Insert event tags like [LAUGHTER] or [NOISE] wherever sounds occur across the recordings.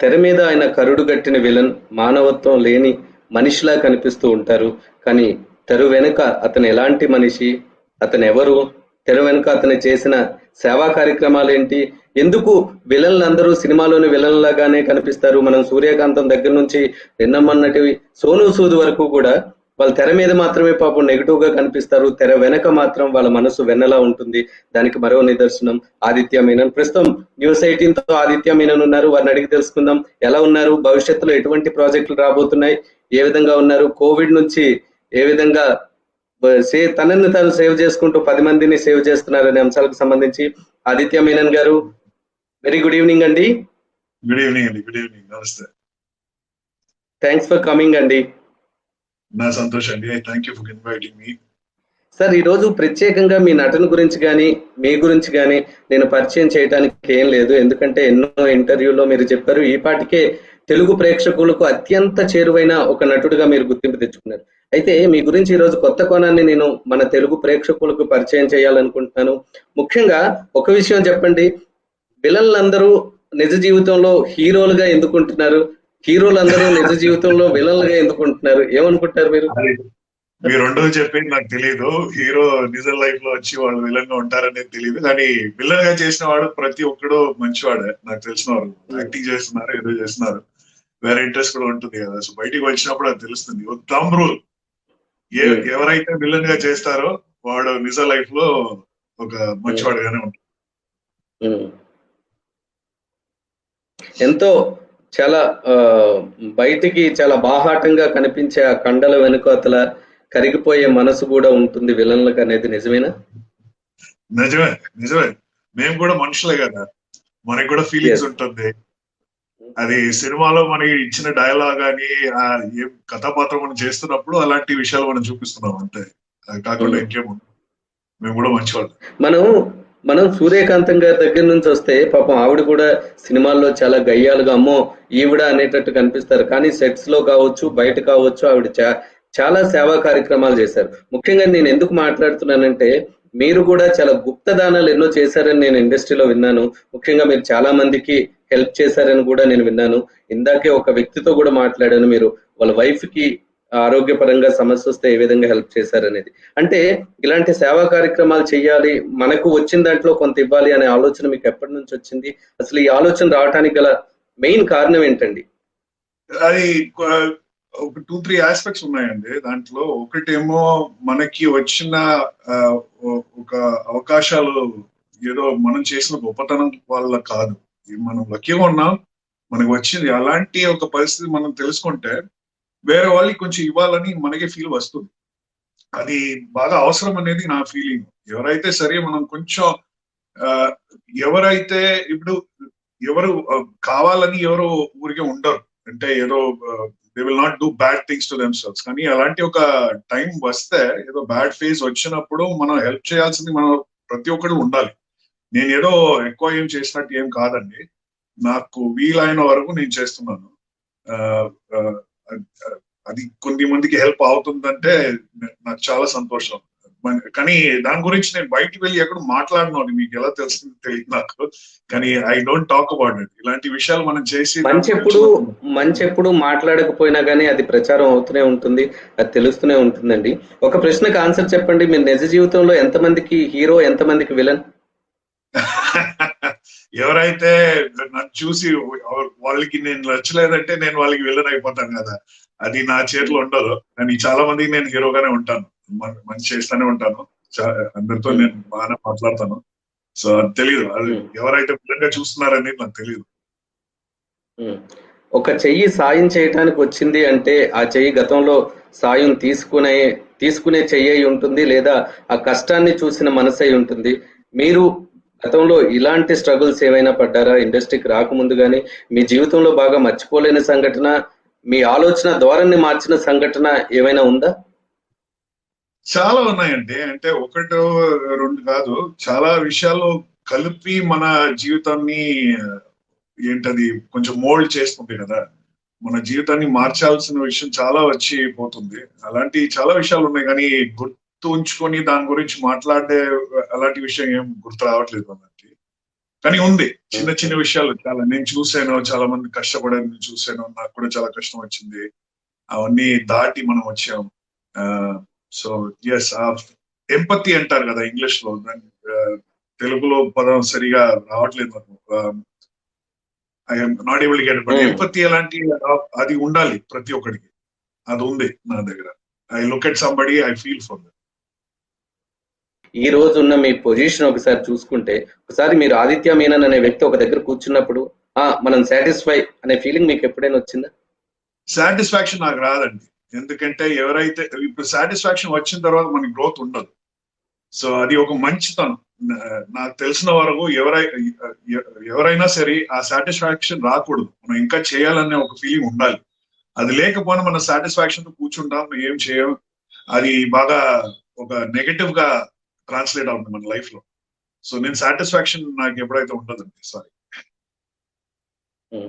తెర మీద ఆయన కరుడు గట్టిన విలన్ మానవత్వం లేని మనిషిలా కనిపిస్తూ ఉంటారు. కానీ తెర వెనుక అతను ఎలాంటి మనిషి? అతను ఎవరు తెర వెనుక అతను చేసిన సేవా కార్యక్రమాలు ఏంటి ఎందుకు విలన్లు అందరూ సినిమాలోని విలన్లాగానే కనిపిస్తారు? మనం సూర్యకాంతం దగ్గర నుంచి నిన్నమ్మన్నటి సోను సూద్ వరకు కూడా వాళ్ళ తెర మీద మాత్రమే పాపం నెగిటివ్గా కనిపిస్తారు. తెర వెనక మాత్రం వాళ్ళ మనసు వెన్నలా ఉంటుంది. దానికి మరో నిదర్శనం ఆదిత్య మీనన్. ప్రస్తుతం న్యూస్ ఎయిటీన్తో ఆదిత్య మీనన్ ఉన్నారు. వారిని అడిగి తెలుసుకుందాం. ఎలా ఉన్నారు? భవిష్యత్తులో ఎటువంటి ప్రాజెక్టులు రాబోతున్నాయి? ఏ విధంగా ఉన్నారు? కోవిడ్ నుంచి ఏ విధంగా తనని తాను సేవ్ చేసుకుంటూ పది మందిని సేవ్ చేస్తున్నారు అనే అంశాలకు సంబంధించి ఆదిత్య మీనన్ గారు వెరీ గుడ్ ఈవినింగ్ అండి. గుడ్ ఈవినింగ్ అండి. Good evening. నమస్తే. థ్యాంక్స్ ఫర్ కమింగ్ అండి. నా సంతోషం అండి. Thank you for inviting me sir ఈరోజు ప్రత్యేకంగా మీ నటన గురించి కానీ మీ గురించి కానీ నేను పరిచయం చేయడానికి ఏం లేదు. ఎందుకంటే ఎన్నో ఇంటర్వ్యూలో మీరు చెప్పారు. ఈ పాటికే తెలుగు ప్రేక్షకులకు అత్యంత చేరువైన ఒక నటుడిగా మీరు గుర్తింపు తెచ్చుకున్నారు. అయితే మీ గురించి ఈరోజు కొత్త కోణాన్ని నేను మన తెలుగు ప్రేక్షకులకు పరిచయం చేయాలనుకుంటున్నాను. ముఖ్యంగా ఒక విషయం చెప్పండి. విలన్లందరూ నిజ జీవితంలో హీరోలుగా ఎందుకుంటున్నారు? హీరోలందరూ నిజ జీవితంలో విలన్లుగా ఎందుకుంటున్నారు ఏమనుకుంటారు మీరు? మీరు రెండో చెప్పేది నాకు తెలియదు హీరో నిజం లైఫ్లో వచ్చి వాళ్ళు విలన్గా ఉంటారనేది తెలియదు కానీ విలన్గా చేసిన వాడు ప్రతి ఒక్కడు మంచివాడే. నాకు తెలిసిన వారు యాక్టింగ్ చేస్తున్నారు ఏదో చేస్తున్నారు. వేరే ఇంట్రెస్ట్ కూడా ఉంటుంది కదా. సో బయటికి వచ్చినప్పుడు అది తెలుస్తుంది. Thumb rule. ఏ ఎవరైతే విలన్గా చేస్తారో వాడు నిజ లైఫ్లో ఒక మంచివాడుగానే ఉంటాడు. ఎంతో చాలా బయటికి చాలా బాహాటంగా కనిపించే ఆ కండల వెనుకతల కరిగిపోయే మనసు కూడా ఉంటుంది విలన్లకు అనేది నిజమేనా? నిజమే నిజమే. మేము కూడా మనుషులే కదా. మనకి కూడా ఫీలింగ్స్ ఉంటుంది. అది సినిమాలో మనకి ఇచ్చిన డైలాగ్ అని ఏం కథాపాత్రం మనం చేస్తున్నప్పుడు అలాంటి విషయాలు మనం చూపిస్తున్నాం అంతే. కాకుండా ఇంకేమో మేము కూడా మంచివాళ్ళు. మనం మనం సూర్యకాంతం గారి దగ్గర నుంచి వస్తే పాపం ఆవిడ కూడా సినిమాల్లో చాలా గయ్యాలుగా అమ్మో ఈవిడ అనేటట్టు కనిపిస్తారు. కానీ సెట్స్లో కావచ్చు బయట కావచ్చు ఆవిడ చాలా సేవా కార్యక్రమాలు చేశారు. ముఖ్యంగా నేను ఎందుకు మాట్లాడుతున్నానంటే మీరు కూడా చాలా గుప్త దానాలు ఎన్నో చేశారని నేను ఇండస్ట్రీలో విన్నాను. ముఖ్యంగా మీరు చాలా మందికి హెల్ప్ చేశారని కూడా నేను విన్నాను. ఇందాకే ఒక వ్యక్తితో కూడా మాట్లాడాను మీరు. వాళ్ళ వైఫ్కి ఆరోగ్యపరంగా సమస్య వస్తే ఏ విధంగా హెల్ప్ చేశారనేది. అంటే ఇలాంటి సేవా కార్యక్రమాలు చేయాలి మనకు వచ్చిన దాంట్లో కొంత ఇవ్వాలి అనే ఆలోచన మీకు ఎప్పటి నుంచి వచ్చింది? అసలు ఈ ఆలోచన రావడానికి గల మెయిన్ కారణం ఏంటండి? అది ఒక టూ త్రీ ఆస్పెక్ట్స్ ఉన్నాయండి. దాంట్లో ఒకటేమో మనకి వచ్చిన ఒక అవకాశాలు ఏదో మనం చేసిన గొప్పతనం వల్ల కాదు. మనం లక్కీగా ఉన్నాం. మనకు వచ్చింది. అలాంటి ఒక పరిస్థితి మనం తెలుసుకుంటే వేరే వాళ్ళకి కొంచెం ఇవ్వాలని మనకే ఫీల్ వస్తుంది. అది బాగా అవసరం అనేది నా ఫీలింగ్ ఎవరైతే సరే మనం కొంచెం ఎవరైతే ఇప్పుడు ఎవరు కావాలని ఎవరు ఊరికే ఉండరు. అంటే ఏదో they will not do bad things to themselves కానీ అలాంటి ఒక టైం వస్తే ఏదో బ్యాడ్ ఫేజ్ వచ్చినప్పుడు మనం హెల్ప్ చేయాల్సింది మనం ప్రతి ఒక్కరు ఉండాలి. నేను ఏదో ఎక్కువ ఏం చేసినట్టు ఏం కాదండి. నాకు వీలైన వరకు నేను చేస్తున్నాను. అది కొన్ని మందికి హెల్ప్ అవుతుందంటే నాకు చాలా సంతోషం. కానీ దాని గురించి నేను బయటికి వెళ్ళి ఎక్కడ మాట్లాడను మీకు ఎలా తెలుస్తుంది తెలియదు నాకు. కానీ I don't talk about it ఇలాంటి విషయాలు మనం చేసి మంచి ఎప్పుడు మంచి ఎప్పుడు మాట్లాడకపోయినా కానీ అది ప్రచారం అవుతూనే ఉంటుంది అది తెలుస్తూనే ఉంటుందండి. ఒక ప్రశ్నకు ఆన్సర్ చెప్పండి. మీరు నిజ జీవితంలో ఎంతమందికి హీరో ఎంతమందికి విలన్? [LAUGHS] ఎవరైతే నన్ను చూసి వాళ్ళకి నేను నచ్చలేదంటే నేను వాళ్ళకి విలన్ అయిపోతాను కదా. అది నా చేతిలో ఉండదు. కానీ చాలా మందికి నేను హీరోగానే ఉంటాను. మంచి చేస్తానే ఉంటాను. అందరితో నేను బాగానే మాట్లాడతాను. సో అది తెలియదు అది ఎవరైతే విలన్గా చూస్తున్నారనేది నాకు తెలియదు ఒక చెయ్యి సాయం చేయడానికి వచ్చింది అంటే ఆ చెయ్యి గతంలో సాయం తీసుకునే తీసుకునే చెయ్యి ఉంటుంది లేదా ఆ కష్టాన్ని చూసిన మనసు ఉంటుంది. మీరు గతంలో ఇలాంటి స్ట్రగుల్స్ ఏమైనా పడ్డారా? ఇండస్ట్రీకి రాకముందు కానీ మీ జీవితంలో బాగా మర్చిపోలేని సంఘటన మీ ఆలోచన ధోరణి మార్చిన సంఘటన ఏమైనా ఉందా? చాలా ఉన్నాయండి. అంటే ఒకటో రెండు కాదు. చాలా విషయాలు కలిపి మన జీవితాన్ని ఏంటది కొంచెం మోల్డ్ చేస్తుంది కదా. మన జీవితాన్ని మార్చాల్సిన విషయం చాలా వచ్చి పోతుంది. అలాంటి చాలా విషయాలు ఉన్నాయి. కానీ గుర్తు ఉంచుకొని దాని గురించి మాట్లాడే అలాంటి విషయం ఏం గుర్తు రావట్లేదు అన్నట్టు కానీ ఉంది. చిన్న చిన్న విషయాలు చాలా. నేను చూశాను చాలా మంది కష్టపడేది చూశాను. నాకు కూడా చాలా కష్టం వచ్చింది. అవన్నీ దాటి మనం వచ్చాం. సో ఎస్ ఎంపతి అంటారు కదా ఇంగ్లీష్లో దాన్ని, తెలుగులో పదం సరిగా రావట్లేదు నాకు. I'm not able get but. Empathy అలాంటి ఆ- అది ఉండాలి ప్రతి ఒక్కడికి. అది ఉంది నా దగ్గర. I look at somebody I feel for ఈ రోజు ఉన్న మీ పొజిషన్ ఒకసారి చూసుకుంటే ఒకసారి మీరు ఆదిత్య మీనన్ అనే వ్యక్తి ఒక దగ్గర కూర్చున్నప్పుడు ఆ మనం సాటిస్ఫై అనే ఫీలింగ్ మీకు ఎప్పుడైనా వచ్చిందా? సాటిస్ఫాక్షన్ నాకు రాదండి. ఎందుకంటే ఎవరైతే ఇప్పుడు సాటిస్ఫాక్షన్ వచ్చిన తర్వాత మనకి గ్రోత్ ఉండదు. సో అది ఒక మంచితనం. నాకు తెలిసిన వరకు ఎవరై ఎవరైనా సరే ఆ సాటిస్ఫాక్షన్ రాకూడదు. మనం ఇంకా చేయాలనే ఒక ఫీలింగ్ ఉండాలి. అది లేకపోయినా మన సాటిస్ఫాక్షన్తో కూర్చుంటాం ఏం చేయం అది బాగా ఒక నెగటివ్గా ట్రాన్స్లేట్ అవుతుంది మన లైఫ్లో. సో నేను సాటిస్ఫాక్షన్ నాకు ఎప్పుడైతే ఉండదండి సారీ hmm.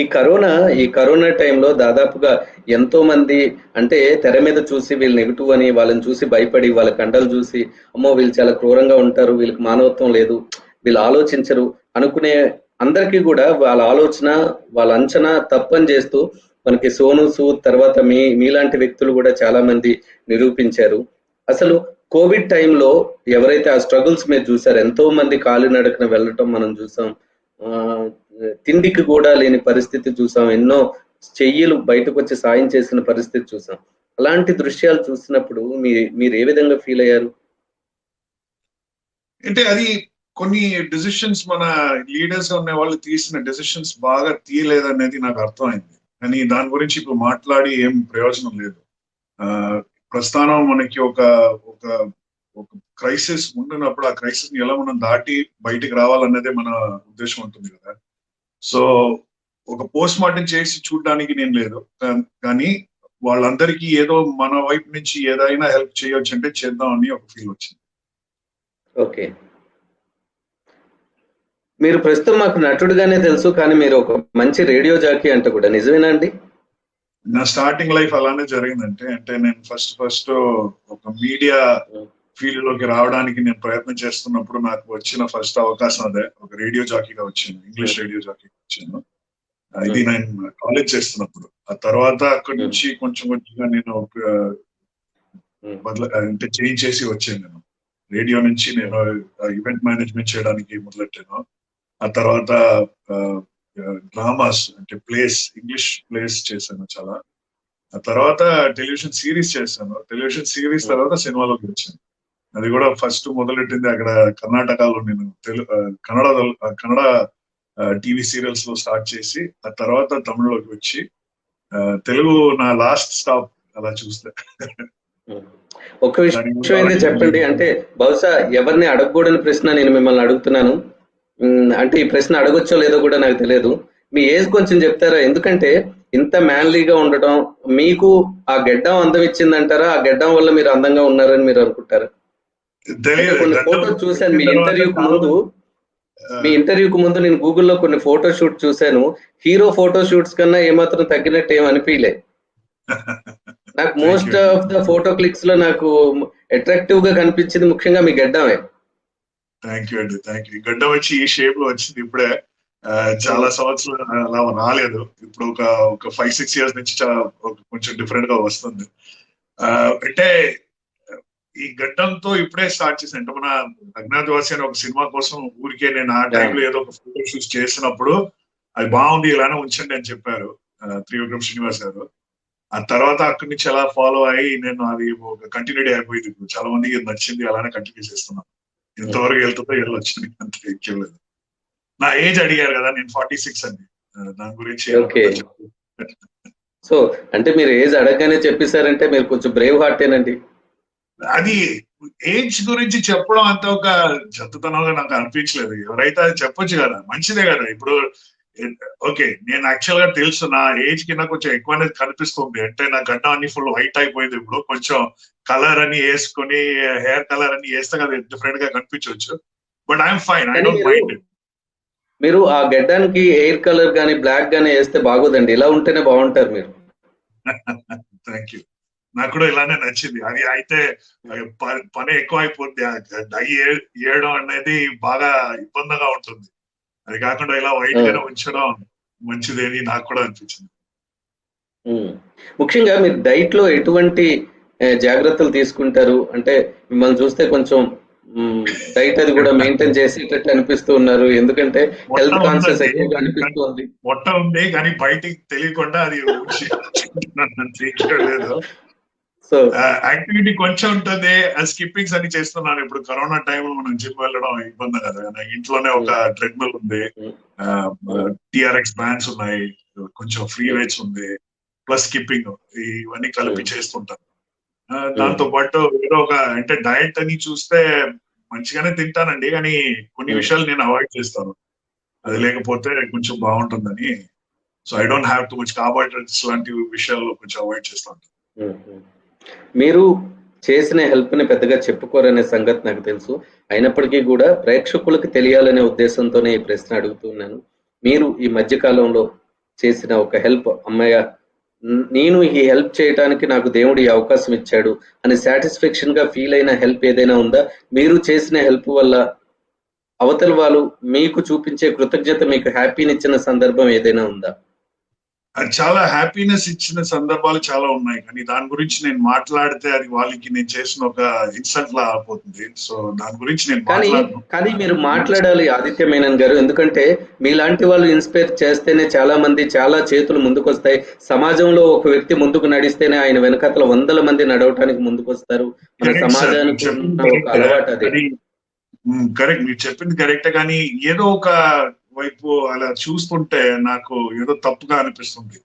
ఈ కరోనా ఈ కరోనా టైంలో దాదాపుగా ఎంతో మంది అంటే తెర మీద చూసి వీళ్ళు నెగిటివ్ అని వాళ్ళని చూసి భయపడి వాళ్ళ కండలు చూసి అమ్మో వీళ్ళు చాలా క్రూరంగా ఉంటారు వీళ్ళకి మానవత్వం లేదు వీళ్ళు ఆలోచించరు అనుకునే అందరికీ కూడా వాళ్ళ ఆలోచన వాళ్ళ అంచనా తప్పని చేస్తూ మనకి సోను సూద్ తర్వాత మీ మీలాంటి వ్యక్తులు కూడా చాలా మంది నిరూపించారు. అసలు కోవిడ్ టైంలో ఎవరైతే ఆ స్ట్రగుల్స్ మీరు చూసారు ఎంతో మంది కాలినడకన వెళ్ళటం మనం చూసాం. తిండికి కూడా లేని పరిస్థితి చూసాం. ఎన్నో చెయ్యిలు బయటకు వచ్చి సాయం చేసిన పరిస్థితి చూసాం. అలాంటి దృశ్యాలు చూసినప్పుడు మీ మీరు ఏ విధంగా ఫీల్ అయ్యారు? అంటే అది కొన్ని డెసిషన్స్ మన లీడర్స్గా ఉన్న వాళ్ళు తీసిన డెసిషన్స్ బాగా తీయలేదనేది నాకు అర్థమైంది. కానీ దాని గురించి ఇప్పుడు మాట్లాడి ఏం ప్రయోజనం లేదు. ప్రస్థానం మనకి ఒక ఒక ఒక క్రైసిస్ ఉండినప్పుడు ఆ క్రైసిస్ని ఎలా మనం దాటి బయటికి రావాలన్నదే మన ఉద్దేశం ఉంటుంది కదా. సో ఒక పోస్ట్ మార్టం చేసి చూడడానికి నేను లేదు. కానీ వాళ్ళందరికీ ఏదో మన వైపు నుంచి ఏదైనా హెల్ప్ చేయొచ్చు అంటే చేద్దామని ఒక ఫీల్ వచ్చింది. ఓకే. మీరు ప్రస్తుతం మాకు నటుడుగానే తెలుసు కానీ మీరు ఒక మంచి రేడియో జాకీ అంట కూడా నిజమేనా అండి? నా స్టార్టింగ్ లైఫ్ అలానే జరిగిందంటే అంటే నేను ఫస్ట్ ఫస్ట్ ఒక మీడియా ఫీల్డ్లోకి రావడానికి నేను ప్రయత్నం చేస్తున్నప్పుడు నాకు వచ్చిన ఫస్ట్ అవకాశం అదే. ఒక రేడియో జాకీగా వచ్చింది ఇంగ్లీష్ రేడియో జాకీగా వచ్చాను. ఇది నేను కాలేజ్ చేస్తున్నప్పుడు. ఆ తర్వాత అక్కడి నుంచి కొంచెం కొంచెంగా నేను ఒక బదుల అంటే చేంజ్ చేసి వచ్చాను నేను. రేడియో నుంచి నేను ఈవెంట్ మేనేజ్మెంట్ చేయడానికి మొదలెట్టాను. ఆ తర్వాత డ్రామాస్ అంటే ప్లేస్ ఇంగ్లీష్ ప్లేస్ చేశాను చాలా. ఆ తర్వాత టెలివిజన్ సిరీస్ చేశాను. టెలివిజన్ సిరీస్ తర్వాత సినిమాలోకి వచ్చాను. అది కూడా ఫస్ట్ మొదలెట్టింది అక్కడ కర్ణాటకలో నేను. తెలు ఆ, కన్నడ కన్నడ టీవీ సీరియల్స్లో స్టార్ట్ చేసి ఆ తర్వాత తమిళలోకి వచ్చి తెలుగు నా లాస్ట్ స్టాప్ అలా చూస్తే. ఒక విషయం చెప్పండి. అంటే బహుశా ఎవరిని అడగకూడని ప్రశ్న నేను మిమ్మల్ని అడుగుతున్నాను. అంటే ఈ ప్రశ్న అడగొచ్చో లేదో కూడా నాకు తెలియదు. మీ ఏజ్ కొంచెం చెప్తారా? ఎందుకంటే ఇంత మ్యాన్లీగా ఉండటం మీకు ఆ గెడ్డం అందం ఇచ్చిందంటారా? ఆ గెడ్డం వల్ల మీరు అందంగా ఉన్నారని మీరు అనుకుంటారా? కొన్ని ఫోటోలు చూశాను. మీ ఇంటర్వ్యూకి ముందు మీ ఇంటర్వ్యూకి ముందు నేను గూగుల్లో కొన్ని ఫోటో షూట్ చూశాను. హీరో ఫోటో షూట్స్ కన్నా ఏమాత్రం తగ్గినట్టు ఏం అనిపించలే. [LAUGHS] నాకు మోస్ట్ ఆఫ్ ద ఫోటో క్లిక్స్లో నాకు అట్రాక్టివ్గా కనిపించింది ముఖ్యంగా మీ గెడ్డమే. థ్యాంక్ యూ అండి థ్యాంక్ యూ గడ్డ వచ్చి ఈ షేప్లో వచ్చింది ఇప్పుడే. చాలా సంవత్సరాలు అలా రాలేదు. ఇప్పుడు ఒక ఒక ఫైవ్ సిక్స్ ఇయర్స్ నుంచి చాలా కొంచెం డిఫరెంట్గా వస్తుంది. ఆ, అంటే ఈ గడ్డంతో ఇప్పుడే స్టార్ట్ చేశాను. అంటే మన అజ్ఞాతవాసి అనే ఒక సినిమా కోసం ఊరికే నేను ఆ టైంలో ఏదో ఒక ఫోటో షూట్ చేసినప్పుడు అది బాగుంది ఇలానే ఉంచండి అని చెప్పారు త్రివిక్రమ్ శ్రీనివాస్ గారు. ఆ తర్వాత అక్కడి నుంచి అలా ఫాలో అయ్యి నేను అది ఒక కంటిన్యూటీ అయిపోయింది. చాలా మందికి నచ్చింది అలానే కంటిన్యూ చేస్తున్నాను ఎంతవరకు వెళ్తుందో వెళ్ళొచ్చు అంత ఎక్కలేదు నా ఏజ్ అడిగారు కదా నేను ఫార్టీ సిక్స్ అండి. దాని గురించి. సో అంటే మీరు ఏజ్ అడగగానే చెప్పేశారంటే మీరు కొంచెం బ్రేవ్ హార్టేనండి అది ఏజ్ గురించి చెప్పడం అంత ఒక చెత్తతనంగా నాకు అనిపించలేదు. ఎవరైతే అది చెప్పొచ్చు కదా మంచిదే కదా. ఇప్పుడు ఓకే నేను యాక్చువల్గా తెలుసు నా ఏజ్ కింద కొంచెం ఎక్కువనే కనిపిస్తుంది. అంటే నా గడ్డ అన్ని ఫుల్ వైట్ అయిపోయింది ఇప్పుడు. కొంచెం కలర్ అని వేసుకొని హెయిర్ కలర్ అని వేస్తే కదా డిఫరెంట్గా కనిపించవచ్చు but I'm fine I don't mind మీరు ఆ గెడ్డానికి ఎయిర్ కలర్ కానీ బ్లాక్ గానీ వేస్తే బాగోదండి. ఇలా ఉంటేనే బాగుంటారు మీరు. [LAUGHS] థ్యాంక్ యూ నాకు కూడా ఇలానే నచ్చింది. అది అయితే పని ఎక్కువ అయిపోద్ది. ఆ డై ఏయడం అనేది బాగా ఇబ్బందిగా ఉంటుంది. అది కాకుండా ఇలా వైట్ గానే ఉంచడం మంచిది అని నాకు కూడా అనిపించింది. ముఖ్యంగా మీరు డైట్లో ఎటువంటి జాగ్రత్తలు తీసుకుంటారు? అంటే మిమ్మల్ని చూస్తే కొంచెం డైట్ అది కూడా మెయింటైన్ చేసేటట్టు అనిపిస్తూ ఉన్నారు. ఎందుకంటే హెల్త్ కాన్షియస్. ఎక్కువగా అనిపిస్తుంది. మొట్ట ఉంది కానీ బయటికి తెలియకుండా అది [LAUGHS] లేదు. సో యాక్టివిటీ కొంచెం ఉంటుంది. స్కిప్పింగ్స్ అన్ని చేస్తున్నాను ఇప్పుడు కరోనా టైంలో మనం జిమ్ వెళ్ళడం ఇబ్బంది కదా. ఇంట్లోనే ఒక ట్రెడ్మిల్ ఉంది. టిఆర్ఎక్స్ బ్యాండ్స్ ఉన్నాయి. కొంచెం ఫ్రీ వెయిట్స్ ఉంది. ప్లస్ స్కిప్పింగ్ ఇవన్నీ కలిపి చేస్తుంటాను. ఆ, దాంతో పాటు ఏదో ఒక అంటే డయట్ అని చూస్తే మంచిగానే తింటానండి. కానీ కొన్ని Hmm. విషయాలు నేను అవాయిడ్ చేస్తాను. అది లేకపోతే కొంచెం బాగుంటుందని. So I don't have to much carbohydrates లాంటి విషయాలు కొంచెం అవాయిడ్ చేస్తాను మ్మ్. మీరు చేసిన హెల్ప్ని పెద్దగా చెప్పుకోరనే సంగతి నాకు తెలుసు. అయినప్పటికీ కూడా ప్రేక్షకులకు తెలియాలనే ఉద్దేశంతోనే ఈ ప్రశ్న అడుగుతున్నాను మీరు ఈ మధ్యకాలంలో చేసిన ఒక హెల్ప్ అమ్మయ్య నేను ఈ హెల్ప్ చేయడానికి నాకు దేవుడు ఈ అవకాశం ఇచ్చాడు అని సాటిస్ఫాక్షన్గా ఫీల్ అయిన హెల్ప్ ఏదైనా ఉందా? మీరు చేసిన హెల్ప్ వల్ల అవతల వాళ్ళు మీకు చూపించే కృతజ్ఞత మీకు హ్యాపీనిచ్చిన సందర్భం ఏదైనా ఉందా? చాలా హ్యాపీనెస్ ఇచ్చిన సందర్భాలు చాలా ఉన్నాయి. కానీ దాని గురించి నేను మాట్లాడితే అది వాళ్ళకి నేను చేసిన ఒక ఇన్సల్ట్ లా అయిపోతుంది సో దాని గురించి నేను కానీ మాట్లాడను. కానీ మీరు మాట్లాడాలి ఆదిత్య మేనన్ గారు. ఎందుకంటే మీలాంటి వాళ్ళు ఇన్స్పైర్ చేస్తేనే చాలా మంది చాలా చేతులు ముందుకొస్తాయి. సమాజంలో ఒక వ్యక్తి ముందుకు నడిస్తేనే ఆయన వెనకతల వందల మంది నడవటానికి ముందుకొస్తారు. మన Correct, sir. సమాజానికి. అలవాటు అది. అది కరెక్ట్ మీరు చెప్పింది కరెక్టే కానీ ఏదో ఒక వైపు అలా చూస్తుంటే నాకు ఏదో తప్పుగా అనిపిస్తుంది.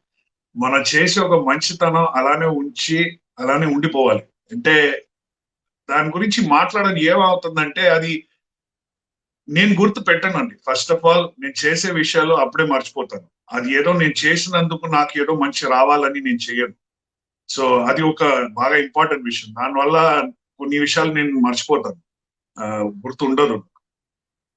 మనం చేసే ఒక మంచితనం అలానే ఉంచి అలానే ఉండిపోవాలి. అంటే దాని గురించి మాట్లాడని ఏమవుతుందంటే అది నేను గుర్తు పెట్టానండి. ఫస్ట్ ఆఫ్ ఆల్ నేను చేసే విషయాలు అప్పుడే మర్చిపోతాను. అది ఏదో నేను చేసినందుకు నాకు ఏదో మంచి రావాలని నేను చెయ్యను సో అది ఒక బాగా ఇంపార్టెంట్ విషయం. దానివల్ల కొన్ని విషయాలు నేను మర్చిపోతాను. ఆ, గుర్తు ఉండదు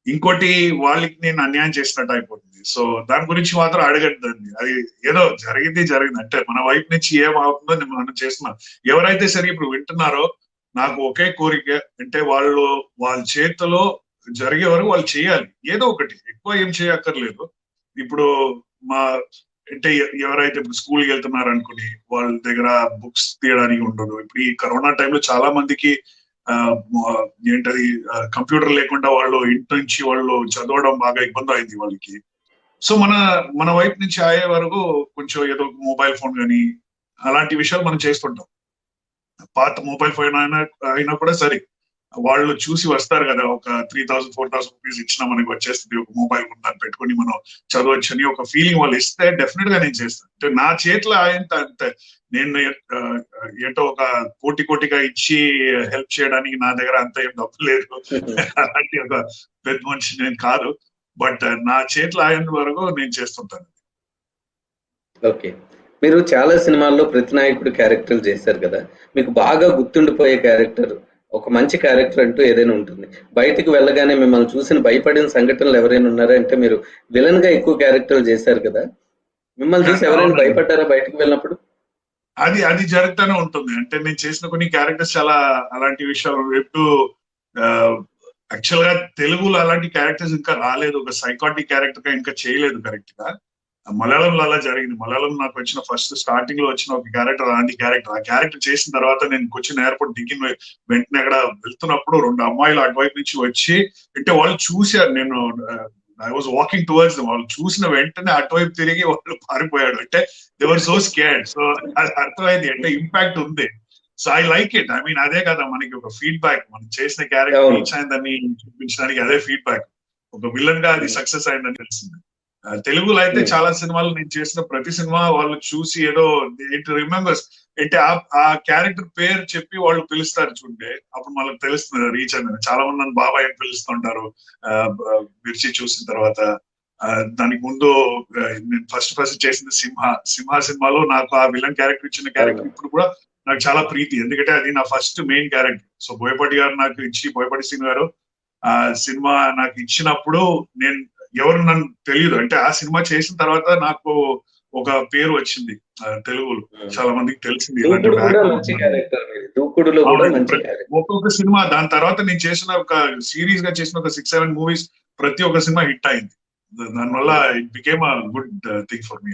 ఇంకోటి వాళ్ళకి నేను అన్యాయం చేసినట్టు అయిపోతుంది. సో దాని గురించి మాత్రం అడగద్దండి. అది ఏదో జరిగింది జరిగింది. అంటే మన వైపు నుంచి ఏమవుతుందో అవుతుందో మనం చేస్తున్నాం. ఎవరైతే సరే ఇప్పుడు వింటున్నారో నాకు ఒకే కోరిక అంటే వాళ్ళు వాళ్ళ చేతిలో జరిగే వరకు వాళ్ళు చేయాలి. ఏదో ఒకటి. ఎక్కువ ఏం చేయక్కర్లేదు. ఇప్పుడు మా అంటే ఎవరైతే ఇప్పుడు స్కూల్కి వెళ్తున్నారు అనుకుని వాళ్ళ దగ్గర బుక్స్ తీయడానికి ఉండదు. ఇప్పుడు ఈ కరోనా టైంలో చాలా మందికి ఏంటది? కంప్యూటర్ లేకుండా వాళ్ళు ఇంటి నుంచి వాళ్ళు చదవడం బాగా ఇబ్బంది అయింది వాళ్ళకి. సో మన మన వైపు నుంచి అయ్యే వరకు కొంచెం ఏదో మొబైల్ ఫోన్ కానీ అలాంటి విషయాలు మనం చేస్తుంటాం. పాత మొబైల్ ఫోన్ అయినా అయినా కూడా సరే వాళ్ళు చూసి వస్తారు కదా ఒక three thousand four thousand rupees ఇచ్చినా మనకి వచ్చేస్తుంది ఒక మొబైల్ దాన్ని పెట్టుకొని మనం చదవచ్చు అని ఒక ఫీలింగ్ వాళ్ళు ఇస్తే డెఫినెట్గా నేను చేస్తాను. అంటే నా చేతిలో అయంత అంతే నేను ఏంటో ఒక కోటి కోటిగా ఇచ్చి హెల్ప్ చేయడానికి నా దగ్గర అంత ఏం డబ్బు లేదు. [LAUGHS] అలాంటి ఒక పెద్ద మనిషి నేను కాదు. బట్ నా చేతిలో అయిన వరకు నేను చేస్తుంటాను. ఓకే. మీరు చాలా సినిమాల్లో ప్రతినాయకుడు క్యారెక్టర్లు చేశారు కదా. మీకు బాగా గుర్తుండిపోయే క్యారెక్టర్ ఒక మంచి క్యారెక్టర్ అంటూ ఏదైనా ఉంటుంది. బయటికి వెళ్ళగానే మిమ్మల్ని చూసిన భయపడిన సంఘటనలు ఎవరైనా ఉన్నారా? అంటే మీరు విలన్గా ఎక్కువ క్యారెక్టర్లు చేశారు కదా. మిమ్మల్ని చూసి ఎవరైనా. భయపడ్డారా బయటికి వెళ్ళినప్పుడు? అది అది జరుగుతూనే ఉంటుంది. అంటే నేను చేసిన కొన్ని క్యారెక్టర్స్ చాలా అలాంటి విషయాలు. ఎప్పుడు యాక్చువల్గా తెలుగులో అలాంటి క్యారెక్టర్స్ ఇంకా రాలేదు. ఒక సైకాటిక్ క్యారెక్టర్గా ఇంకా చేయలేదు కరెక్ట్గా. మలయాళంలో అలా జరిగింది. మలయాళం నాకు వచ్చిన ఫస్ట్ స్టార్టింగ్లో వచ్చిన ఒక క్యారెక్టర్ అలాంటి క్యారెక్టర్ ఆ క్యారెక్టర్ చేసిన తర్వాత నేను కొచ్చిన ఎయిర్పోర్ట్ దిగిన వెంటనే అక్కడ వెళ్తున్నప్పుడు రెండు అమ్మాయిలు అటువైపు నుంచి వచ్చి అంటే వాళ్ళు చూశారు. నేను ఐ వాజ్ వాకింగ్ టువర్డ్స్ వాళ్ళు చూసిన వెంటనే అటువైపు తిరిగి వాళ్ళు పారిపోయాడు అంటే దేవర్ సో స్కేర్డ్ సో అది అర్థమైంది. అంటే ఇంపాక్ట్ ఉంది. So I like it I mean అదే కదా మనకి ఒక ఫీడ్బ్యాక్ మనం చేసిన క్యారెక్టర్. రీచ్ అయిందని చూపించడానికి అదే ఫీడ్బ్యాక్ ఒక విలన్గా అది సక్సెస్ అయిందని తెలిసింది. తెలుగులో అయితే Hmm. చాలా సినిమాలు నేను చేసిన ప్రతి సినిమా వాళ్ళు చూసి ఏదో ఇట్ రిమెంబర్స్ అంటే ఆ- ఆ క్యారెక్టర్ పేరు చెప్పి వాళ్ళు పిలుస్తారు చూడండి. అప్పుడు మనకు తెలుస్తుంది రీచ్ అని చాలా మంది నన్ను బాబాయ్ అని పిలుస్తుంటారు మిర్చి చూసిన తర్వాత. ఆ, దానికి ముందు నేను ఫస్ట్ ఫస్ట్ చేసిన సింహ. సింహ సినిమాలో నాకు ఆ విలన్ క్యారెక్టర్ ఇచ్చిన క్యారెక్టర్ ఇప్పుడు కూడా నాకు చాలా ప్రీతి. ఎందుకంటే అది నా first main character so Boyapati గారు నాకు ఇచ్చి బోయపాటి సింగ్ గారు ఆ సినిమా నాకు ఇచ్చినప్పుడు నేను ఎవరు నన్ను తెలియదు. అంటే ఆ సినిమా చేసిన తర్వాత నాకు ఒక పేరు వచ్చింది తెలుగులో. చాలా మందికి తెలిసింది ఒక్కొక్క సినిమా దాని తర్వాత నేను చేసిన ఒక సిరీస్గా చేసిన ఒక సిక్స్ సెవెన్ మూవీస్ ప్రతి ఒక్క సినిమా హిట్ అయింది. దానివల్ల it became a good thing for me.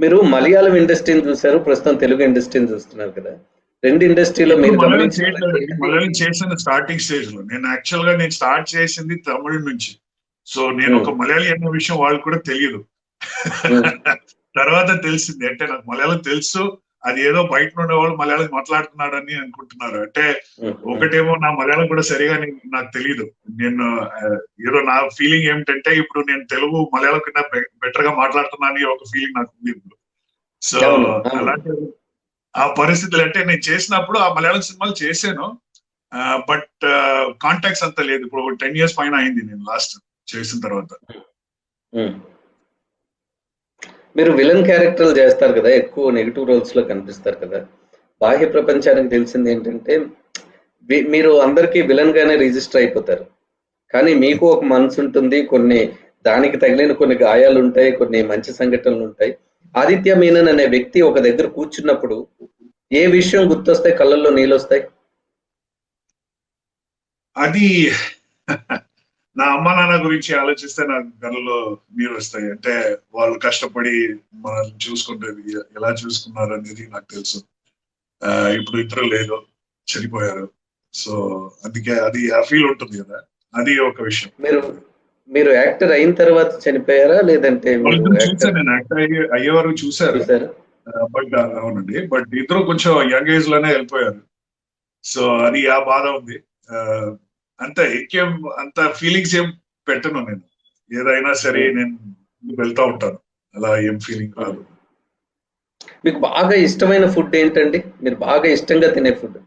మీరు మలయాళం ఇండస్ట్రీని చూసారు ప్రస్తుతం తెలుగు ఇండస్ట్రీని చూస్తున్నారు కదా. రెండు ఇండస్ట్రీలో మలయాళం చేసిన స్టార్టింగ్ స్టేజ్లో. నేను యాక్చువల్గా నేను స్టార్ట్ చేసింది తమిళ నుంచి. సో నేను ఒక మలయాళీ అన్న విషయం వాళ్ళకి కూడా తెలియదు. [LAUGHS] తర్వాత తెలిసింది. అంటే నాకు మలయాళం తెలుసు. అది ఏదో బయట ఉండే వాళ్ళు మలయాళం మాట్లాడుతున్నాడని అనుకుంటున్నారు. అంటే ఒకటేమో నా మలయాళం కూడా సరిగా నాకు తెలియదు నేను ఏదో నా ఫీలింగ్ ఏమిటంటే ఇప్పుడు నేను తెలుగు మలయాళం కన్నా బెటర్గా మాట్లాడుతున్నాను ఒక ఫీలింగ్ నాకు ఉంది ఇప్పుడు. సో. అలాంటి ఆ పరిస్థితులు అంటే నేను చేసినప్పుడు ఆ మలయాళం సినిమాలు చేశాను. బట్ కాంటాక్ట్స్ అంత లేదు. ఇప్పుడు టెన్ ఇయర్స్ పైన అయింది నేను లాస్ట్ చేసిన తర్వాత. మీరు విలన్ క్యారెక్టర్లు చేస్తారు కదా ఎక్కువ నెగిటివ్ రోల్స్లో కనిపిస్తారు కదా. బాహ్య ప్రపంచానికి తెలిసింది ఏంటంటే మీరు అందరికీ విలన్ గానే రిజిస్టర్ అయిపోతారు. కానీ మీకు ఒక మనసు ఉంటుంది కొన్ని దానికి తగిలిన కొన్ని గాయాలు ఉంటాయి కొన్ని మంచి సంఘటనలు ఉంటాయి. ఆదిత్య మీనన్ అనే వ్యక్తి ఒక దగ్గర కూర్చున్నప్పుడు ఏ విషయం గుర్తొస్తాయి కళ్ళల్లో నీళ్ళు వస్తాయి అది నా అమ్మ నాన్న గురించి ఆలోచిస్తే నాకు కళ్ళలో నీరు వస్తాయి. అంటే వాళ్ళు కష్టపడి మనల్ని చూసుకుంటేది ఎలా చూసుకున్నారు అనేది నాకు తెలుసు. ఇప్పుడు ఇద్దరు లేదు చనిపోయారు. సో అందుకే అది ఆ ఫీల్ ఉంటుంది కదా. అది ఒక విషయం. మీరు మీరు యాక్టర్ అయిన తర్వాత చనిపోయారా? లేదంటే యాక్టర్ చూసాను నేను. యాక్టర్ అయ్యే వరకు చూసారు బట్ అవునండి. బట్ ఇద్దరు కొంచెం యంగ్ ఏజ్లోనే వెళ్ళిపోయారు. సో అది ఆ బాధ ఉంది. అంత ఏకేం అంత ఫీలింగ్స్ ఏం పెట్టను నేను. ఏదైనా సరే నేను ముందుకు వెళ్తా ఉంటాను. అలా ఏం ఫీలింగ్ రాదు. మీకు బాగా ఇష్టమైన ఫుడ్ ఏంటండి? మీరు బాగా ఇష్టంగా తినే ఫుడ్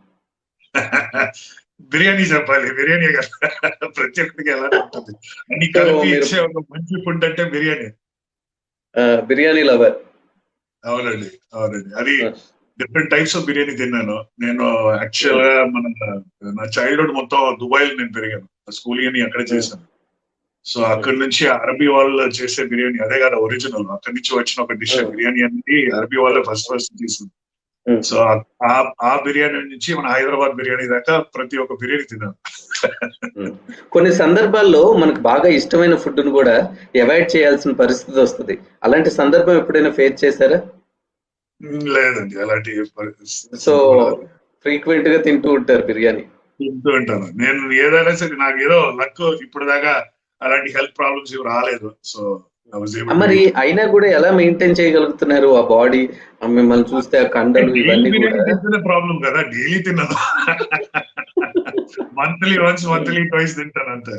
[LAUGHS] బిర్యానీ చెప్పాలి. బిర్యానీ కదా. [LAUGHS] ప్రతి ఒక్కరికి ఎలా ఉంటుంది. అన్ని కలిపి ఇచ్చే ఒక మంచి ఫుడ్ అంటే బిర్యానీ. బిర్యానీ లవర్. అవునండి. అవునండి. అది. డిఫరెంట్ టైప్స్ ఆఫ్ బిర్యానీ తిన్నాను. నేను యాక్చువల్గా మన నా చైల్డ్హుడ్ మొత్తం దుబాయ్లో నేను పెరిగాను. స్కూలింగ్ అని అక్కడే చేశాను. సో అక్కడి నుంచి అరబీ వాళ్ళు చేసే బిర్యానీ అదే కదా ఒరిజినల్ అక్కడి నుంచి వచ్చిన ఒక డిష్ Hmm. బిర్యానీ అనేది అరబీ వాళ్ళే ఫస్ట్ ఫస్ట్ చేసింది Hmm. సో ఆ ఆ బిర్యానీ నుంచి మన హైదరాబాద్ బిర్యానీ దాకా ప్రతి ఒక్క బిర్యానీ తిన్నాను. కొన్ని సందర్భాల్లో మనకు బాగా ఇష్టమైన ఫుడ్ను కూడా అవాయిడ్ చేయాల్సిన పరిస్థితి వస్తుంది. అలాంటి సందర్భం ఎప్పుడైనా ఫేస్ చేశారా? లేదండి అలాంటి సో ఫ్రీక్వెంట్గా తింటూ ఉంటారు బిర్యానీ. తింటూ ఉంటాను. నేను ఏదైనా సరే నాకు ఏదో లక్ ఇప్పుడు దాకా అలాంటి హెల్త్ ప్రాబ్లమ్స్ ఇవి రాలేదు. సో మరి అయినా కూడా ఎలా మెయింటైన్ చేయగలుగుతున్నారు ఆ బాడీ? మిమ్మల్ని చూస్తే ఆ కండలు ఇవన్నీ ప్రాబ్లం కదా డైలీ తిన్నాను. మంత్లీ వన్స్ మంత్లీ ట్వైస్ తింటాను అంతే.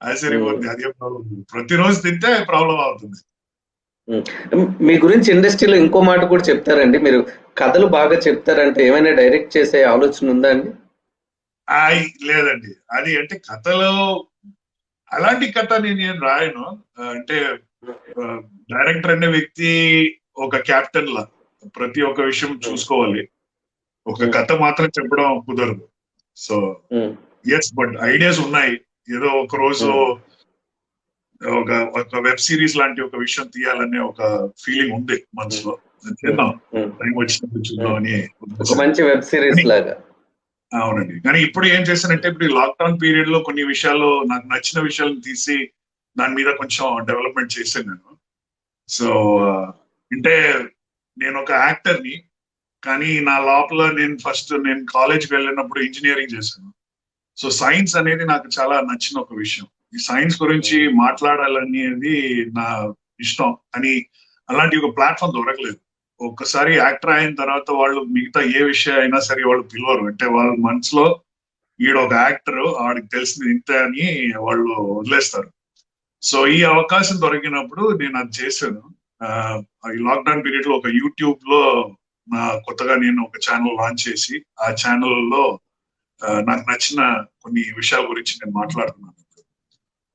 అది సరిపోతుంది అదే ప్రాబ్లం ప్రతిరోజు తింటే ప్రాబ్లం అవుతుంది. మీ గురించి ఇండస్ట్రీలో ఇంకో మాట కూడా చెప్తారండి. మీరు కథలు బాగా చెప్తారంటే ఏమైనా డైరెక్ట్ చేసే ఆలోచన ఉందా అండి? లేదండి. అది అంటే కథలో అలాంటి కథ నేను నేను రాయను. అంటే డైరెక్టర్ అనే వ్యక్తి ఒక కెప్టెన్ లా. ప్రతి ఒక్క విషయం చూసుకోవాలి. ఒక కథ మాత్రం చెప్పడం కుదరదు. సో ఎస్ బట్ ఐడియాస్ ఉన్నాయి. ఏదో ఒక రోజు ఒక ఒక వెబ్ సిరీస్ లాంటి ఒక విషయం తీయాలనే ఒక ఫీలింగ్ ఉంది మనసులో. చేద్దాం. ఉమ్. టైం వచ్చినప్పుడు చూద్దాం అని ఒక మంచి వెబ్ సిరీస్ లాగా. అవునండి. కానీ ఇప్పుడు ఏం చేశానంటే ఇప్పుడు లాక్డౌన్ పీరియడ్లో కొన్ని విషయాలు నాకు నచ్చిన విషయాలను తీసి దాని మీద కొంచెం డెవలప్మెంట్ చేశాను నేను. సో అంటే నేను ఒక యాక్టర్ని కానీ నా లోపల నేను ఫస్ట్ నేను కాలేజ్కి వెళ్ళినప్పుడు ఇంజనీరింగ్ చేశాను. సో సైన్స్ అనేది నాకు చాలా నచ్చిన ఒక విషయం. ఈ సైన్స్ గురించి మాట్లాడాలనేది నా ఇష్టం అని అలాంటి ఒక ప్లాట్ఫామ్ దొరకలేదు. ఒక్కసారి యాక్టర్ అయిన తర్వాత వాళ్ళు మిగతా ఏ విషయం అయినా సరే వాళ్ళు పిలవరు. అంటే వాళ్ళ మనసులో ఈడ ఒక యాక్టర్ ఆడికి తెలిసింది ఇంతే అని వాళ్ళు వదిలేస్తారు. సో ఈ అవకాశం దొరికినప్పుడు నేను అది చేశాను. ఆ, ఈ లాక్డౌన్ పీరియడ్లో ఒక యూట్యూబ్లో నా కొత్తగా నేను ఒక ఛానల్ లాంచ్ చేసి ఆ ఛానల్లో నాకు నచ్చిన కొన్ని విషయాల గురించి నేను మాట్లాడుతున్నాను.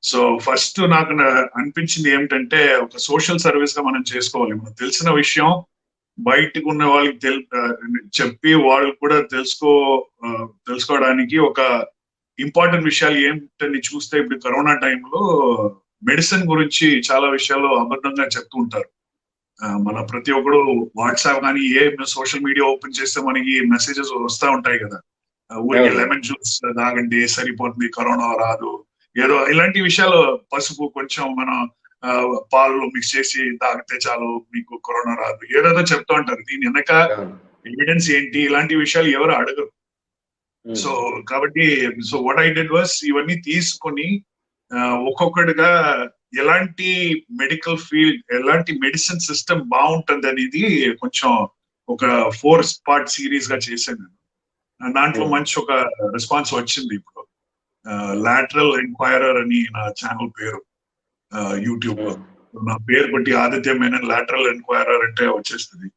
సో ఫస్ట్ నాకు అనిపించింది ఏమిటంటే ఒక సోషల్ సర్వీస్గా మనం చేసుకోవాలి. మనకు తెలిసిన విషయం బయటకు ఉన్న వాళ్ళకి తెల్ చెప్పి వాళ్ళు కూడా తెలుసుకో తెలుసుకోవడానికి ఒక ఇంపార్టెంట్ విషయాలు ఏంటని చూస్తే ఇప్పుడు కరోనా టైంలో మెడిసిన్ గురించి చాలా విషయాలు అబద్ధంగా చెప్తూ ఉంటారు. మన ప్రతి ఒక్కరు వాట్సాప్ కానీ ఏ సోషల్ మీడియా ఓపెన్ చేస్తే మనకి మెసేజెస్ వస్తా ఉంటాయి కదా. ఊరికే. లెమన్ జ్యూస్ తాగండి సరిపోతుంది కరోనా రాదు ఏదో ఇలాంటి విషయాలు పసుపు కొంచెం మనం ఆ, పాలలో మిక్స్ చేసి తాగితే చాలు మీకు కరోనా రాదు. ఏదేదో చెప్తూ ఉంటారు. దీని వెనక ఎవిడెన్స్ ఏంటి? ఇలాంటి విషయాలు ఎవరు అడగరు. సో కాబట్టి so what I did was ఇవన్నీ తీసుకొని ఒక్కొక్కటిగా ఎలాంటి మెడికల్ ఫీల్డ్ ఎలాంటి మెడిసిన్ సిస్టమ్ బాగుంటుంది అనేది కొంచెం ఒక ఫోర్ పార్ట్ సిరీస్గా చేశాను నేను. దాంట్లో. మంచి ఒక రెస్పాన్స్ వచ్చింది ఇప్పుడు. లాటరల్ ఎంక్వైరర్ అని నా ఛానల్ పేరు యూట్యూబ్లో. నా పేరు బట్టి ఆదిత్య మేనన్ లాటరల్ ఎంక్వైరర్ అంటే వచ్చేస్తుంది.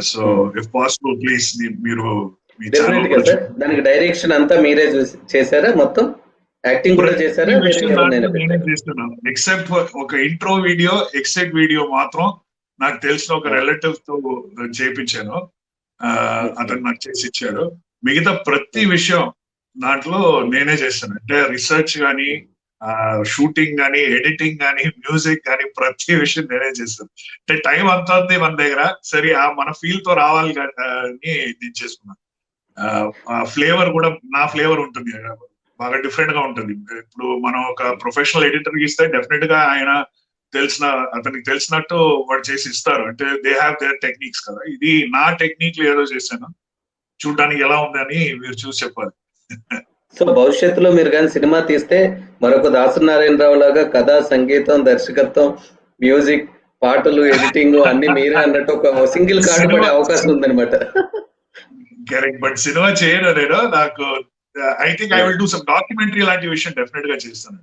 సో ఇఫ్ పాసిబుల్ ప్లీజ్ మీరు మీ ఛానల్ దానికి డైరెక్షన్ అంతా మీరే చేశారా మొత్తం? యాక్టింగ్ కూడా చేశారా? ఎక్సెప్ట్ ఒక ఇంట్రో వీడియో ఎక్సెప్ట్ వీడియో మాత్రం నాకు తెలిసిన ఒక రిలేటివ్తో చేపించాను. ఆ, అతను నాకు చేసి ఇచ్చాడు. మిగతా ప్రతి విషయం దాంట్లో నేనే చేశాను అంటే రీసెర్చ్ కానీ షూటింగ్ కానీ ఎడిటింగ్ కానీ మ్యూజిక్ కానీ ప్రతి విషయం నేనే చేస్తాను. అంటే టైం అంతా ఉంది మన దగ్గర. సరే ఆ మన ఫీల్తో రావాలి కానీ అని నేను చేసుకున్నాను. ఆ ఫ్లేవర్ కూడా నా ఫ్లేవర్ ఉంటుంది. బాగా డిఫరెంట్గా ఉంటుంది. ఇప్పుడు మనం ఒక ప్రొఫెషనల్ ఎడిటర్ ఇస్తే డెఫినెట్గా ఆయన తెలిసిన అతనికి తెలిసినట్టు వాడు చేసి ఇస్తారు. అంటే దే హ్యావ్ దేర్ టెక్నిక్స్ కదా. ఇది నా టెక్నిక్ ఏదో చేశాను. చూడడానికి ఎలా ఉందని మీరు చూసి చెప్పాలి. సో భవిష్యత్తులో మీరు కానీ సినిమా తీస్తే మరొక దాసనారాయణరావు లాగా కథ సంగీతం దర్శకత్వం మ్యూజిక్ పాటలు ఎడిటింగ్ అన్ని మీరే అన్నట్టు ఒక సింగిల్ కార్డు పడే అవకాశం ఉందన్నమాట. కరెక్ట్ బట్ సినిమా చేయను నేను. నాకు I think I will do some documentary లాంటి విషయం డెఫినెట్గా చేస్తాను.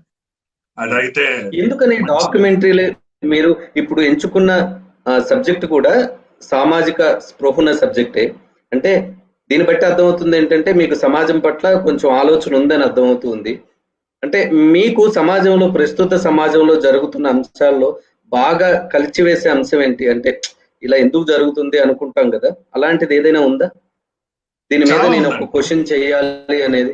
అదైతే ఎందుకని డాక్యుమెంటరీలే మీరు ఇప్పుడు ఎంచుకున్న సబ్జెక్ట్ కూడా సామాజిక స్పృహున్న సబ్జెక్టే అంటే దీన్ని బట్టి అర్థమవుతుంది ఏంటంటే మీకు సమాజం పట్ల కొంచెం ఆలోచన ఉందని అర్థమవుతుంది. అంటే మీకు సమాజంలో ప్రస్తుత సమాజంలో జరుగుతున్న అంశాల్లో బాగా కలిచివేసే అంశం ఏంటి? అంటే ఇలా ఎందుకు జరుగుతుంది అనుకుంటాం కదా. అలాంటిది ఏదైనా ఉందా? దీని మీద నేను ఒక. క్వశ్చన్ చేయాలి అనేది.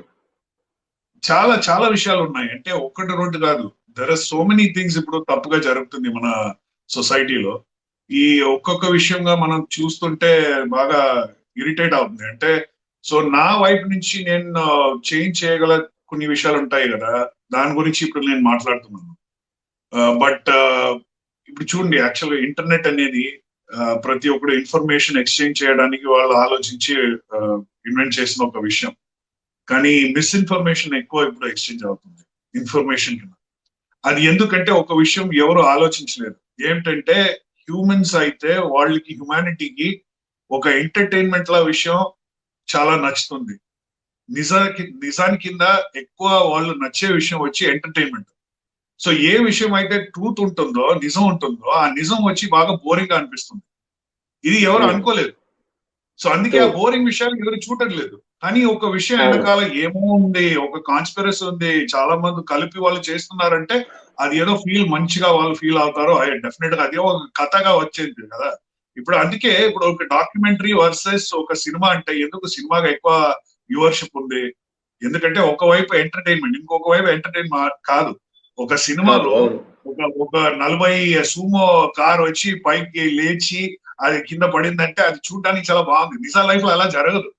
చాలా చాలా విషయాలు ఉన్నాయి. అంటే ఒక్కటి రెండు కాదు. There are so many things ఇప్పుడు తప్పుగా జరుగుతుంది మన సొసైటీలో. ఈ ఒక్కొక్క విషయంగా మనం చూస్తుంటే బాగా ఇరిటేట్ అవుతుంది. అంటే సో నా వైపు నుంచి నేను చేంజ్ చేయగల కొన్ని విషయాలు ఉంటాయి కదా దాని గురించి ఇప్పుడు నేను మాట్లాడుతున్నాను. బట్ ఇప్పుడు చూడండి యాక్చువల్గా ఇంటర్నెట్ అనేది ప్రతి ఒక్కరు ఇన్ఫర్మేషన్ ఎక్స్చేంజ్ చేయడానికి వాళ్ళు ఆలోచించి ఇన్వెంట్ చేసిన ఒక విషయం. కానీ మిస్ఇన్ఫర్మేషన్ ఎక్కువ ఇప్పుడు ఎక్స్చేంజ్ అవుతుంది ఇన్ఫర్మేషన్ కింద. అది ఎందుకంటే ఒక విషయం ఎవరు ఆలోచించలేదు. ఏంటంటే హ్యూమన్స్ అయితే వాళ్ళకి హ్యుమానిటీకి ఒక ఎంటర్టైన్మెంట్ లా విషయం చాలా నచ్చుతుంది నిజానికి నిజాని కింద ఎక్కువ వాళ్ళు నచ్చే విషయం వచ్చి ఎంటర్టైన్మెంట్ సో ఏ విషయం అయితే ట్రూత్ ఉంటుందో నిజం ఉంటుందో ఆ నిజం వచ్చి బాగా బోరింగ్గా అనిపిస్తుంది ఇది ఎవరు. అనుకోలేదు సో అందుకే ఆ. బోరింగ్ విషయాలు ఎవరు చూడట్లేదు కానీ ఒక విషయం. వెనకాల ఏమో ఉంది ఒక కాన్స్పిరసీ ఉంది చాలా మంది కలిపి వాళ్ళు చేస్తున్నారంటే అది ఏదో ఫీల్ మంచిగా వాళ్ళు ఫీల్ అవుతారో డెఫినెట్గా అదే ఒక కథగా వచ్చేది కదా ఇప్పుడు అందుకే ఇప్పుడు ఒక డాక్యుమెంటరీ వర్సెస్ ఒక సినిమా అంటే ఎందుకు సినిమాగా ఎక్కువ వ్యూవర్షిప్ ఉంది? ఎందుకంటే ఒకవైపు ఎంటర్టైన్మెంట్ ఇంకొక వైపు ఎంటర్టైన్మెంట్ కాదు. ఒక సినిమాలో. ఒక ఒక నలభై సూమో కార్ వచ్చి పైకి లేచి అది కింద పడిందంటే అది చూడడానికి చాలా బాగుంది. నిజా లైఫ్లో అలా జరగదు.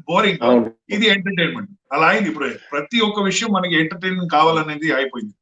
బోరింగ్. ఇది ఎంటర్టైన్మెంట్. అలా అయింది ఇప్పుడు. ప్రతి ఒక్క విషయం మనకి ఎంటర్టైన్మెంట్ కావాలనేది అయిపోయింది.